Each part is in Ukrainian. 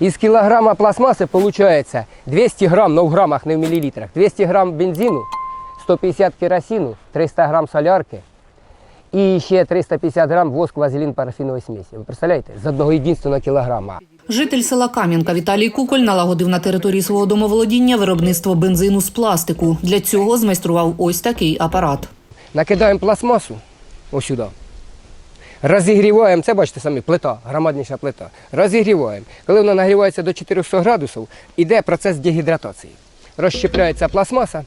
Із кілограма пластмаси виходить 200 грам, ну в грамах, не в мілілітрах, 200 грам бензину, 150 керосину, 300 грам солярки і ще 350 грам воск, вазелін, парафінової смісі. Ви представляєте? З одного єдинственного кілограма. Житель села Кам'янка Віталій Куколь налагодив на території свого домоволодіння виробництво бензину з пластику. Для цього змайстрував ось такий апарат. Накидаємо пластмасу ось сюди. Розігріваємо, це бачите самі, плита, громадніша плита. Розігріваємо. Коли вона нагрівається до 400 градусів, іде процес дегідратації. Розщепляється пластмаса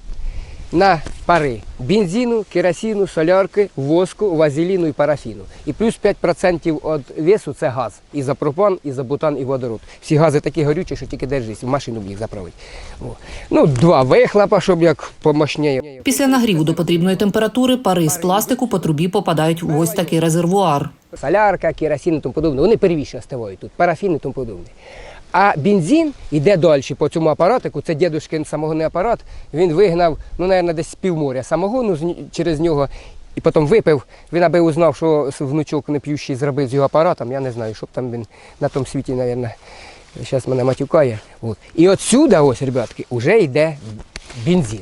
на пари бензину, керосину, солярки, воску, вазеліну і парафіну. І плюс 5% від весу це газ. Ізопропан, ізобутан і за бутан, і водород. Всі гази такі горючі, що тільки держись, в машину б їх заправити. О. Ну, два вихлопа, щоб як помощніше. Після нагріву до потрібної температури пари з пластику по трубі попадають в ось такий резервуар. солярка, керосин і тому подобне, вони первічно стивають тут, парафін і тому подобне. А бензин йде далі по цьому апаратику, це дідушкин самогонний апарат, він вигнав, ну, мабуть, десь з півморя самогону через нього, і потім випив. Він аби узнав, що внучок не п'ющий зробив з його апаратом, я не знаю, що б там він на тому світі, мабуть, зараз мене матюкає. От. І отсюда, ось, ребятки, вже йде бензин.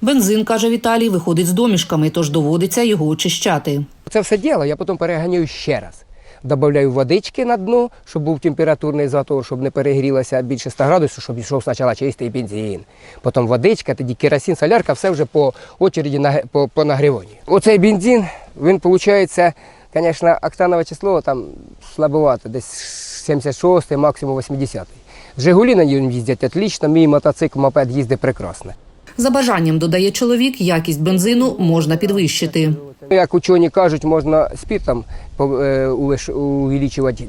Бензин, каже Віталій, виходить з домішками, тож доводиться його очищати. Це все діло я потім переганяю ще раз. Добавляю водички на дно, щоб був температурний затор, щоб не перегрілося більше 100 градусів, щоб йшов спочатку чистий бензин. Потім водичка, тоді керосин, солярка, все вже по очереді по, по нагріванню. Оцей бензин, він виходить, звісно, октанове число там слабовато, десь 76-й, максимум 80. Жигулі на ньому їздять отлично, мій мотоцикл, мопед їздить прекрасно. За бажанням, додає чоловік, якість бензину можна підвищити. Як учені кажуть, можна спиртом по- е, увеличувати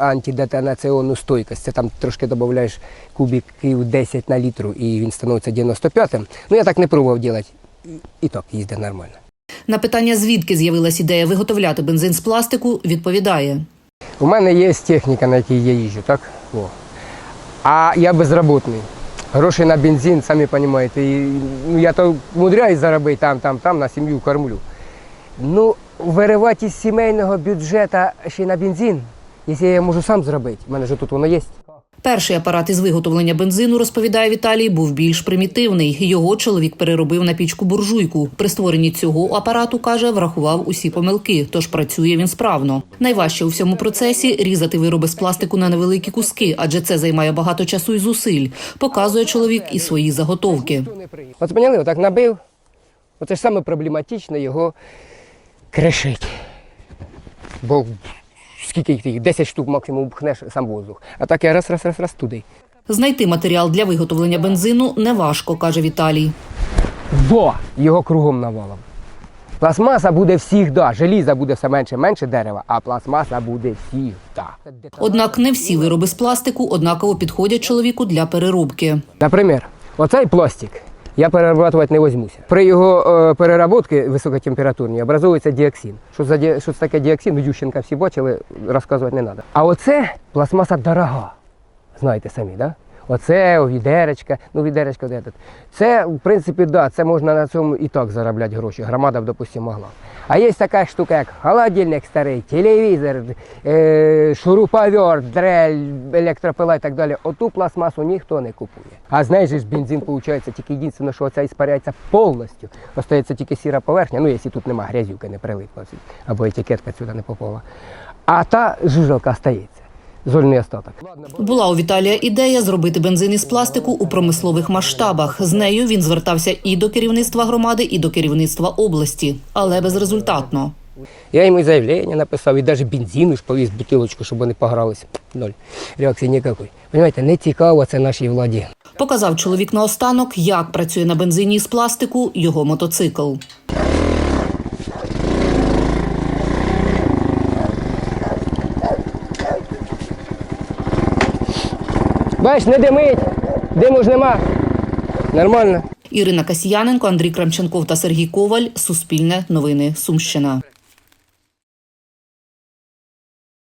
антидетонаціонну стойкість. Це там трошки додаєш кубиків 10 на літру і він становиться 95-м. Ну я так не пробував робити. І так їздить нормально. На питання, звідки з'явилась ідея виготовляти бензин з пластику, відповідає. У мене є техніка, на якій я їжджу, так? О. А я безробітний. Гроші на бензин, самі розумієте. І, ну, я то мудряюсь заробити там, там, там, на сім'ю кормлю. Ну, виривати із сімейного бюджету ще й на бензин, якщо я можу сам зробити, в мене ж тут воно є. Перший апарат із виготовлення бензину, розповідає Віталій, був більш примітивний. Його чоловік переробив на пічку буржуйку. При створенні цього апарату, каже, врахував усі помилки, тож працює він справно. Найважче у всьому процесі різати вироби з пластику на невеликі куски, адже це займає багато часу і зусиль. Показує чоловік і свої заготовки. От поняли, отак набив. Оце ж саме проблематично його кришить. Бо скільки їх, 10 штук максимум пхнеш сам воздух. А так я раз, раз, раз, раз туди. Знайти матеріал для виготовлення бензину неважко, каже Віталій. Бо його кругом навалом. Пластмаса буде всігда, желіза буде все менше, менше дерева, а пластмаса буде всігда. Однак не всі вироби з пластику однаково підходять чоловіку для переробки. Наприклад, оцей пластик я перерабатувати не візьмуся. При його е, переработці високотемпературній образується діоксин. Що, за ді... що це таке діоксин? Ющенка всі бачили, розказувати не треба. А оце пластмаса дорога. Знаєте самі? Да? Оце о, відеречка, ну відеречка де тут. Це, в принципі, да, це можна на цьому і так заробляти гроші. Громада б, допустимо, могла. А є така штука, як холодильник старий, телевізор, е, шуруповерт, дрель, електропила і так далі. Оту пластмасу ніхто не купує. А знаєш, ж бензин виходить тільки єдине, що оця іспаряється повністю. Остається тільки сіра поверхня, ну якщо тут нема грязюки, не прилипла, або етикетка сюди не попала. А та жужелка стається. Зольний остаток. Була у Віталія ідея зробити бензин із пластику у промислових масштабах. З нею він звертався і до керівництва громади, і до керівництва області, але безрезультатно. Я йому і заявлення написав, і навіть бензину ж повіз бутилочку, щоб вони погралися. Ноль. Реакції ніякої. Понимаєте, не цікаво це нашій владі. Показав чоловік наостанок, як працює на бензині із пластику його мотоцикл. Бачиш, не димить, диму ж нема. Нормально. Ірина Касьяненко, Андрій Крамченков та Сергій Коваль. Суспільне новини. Сумщина.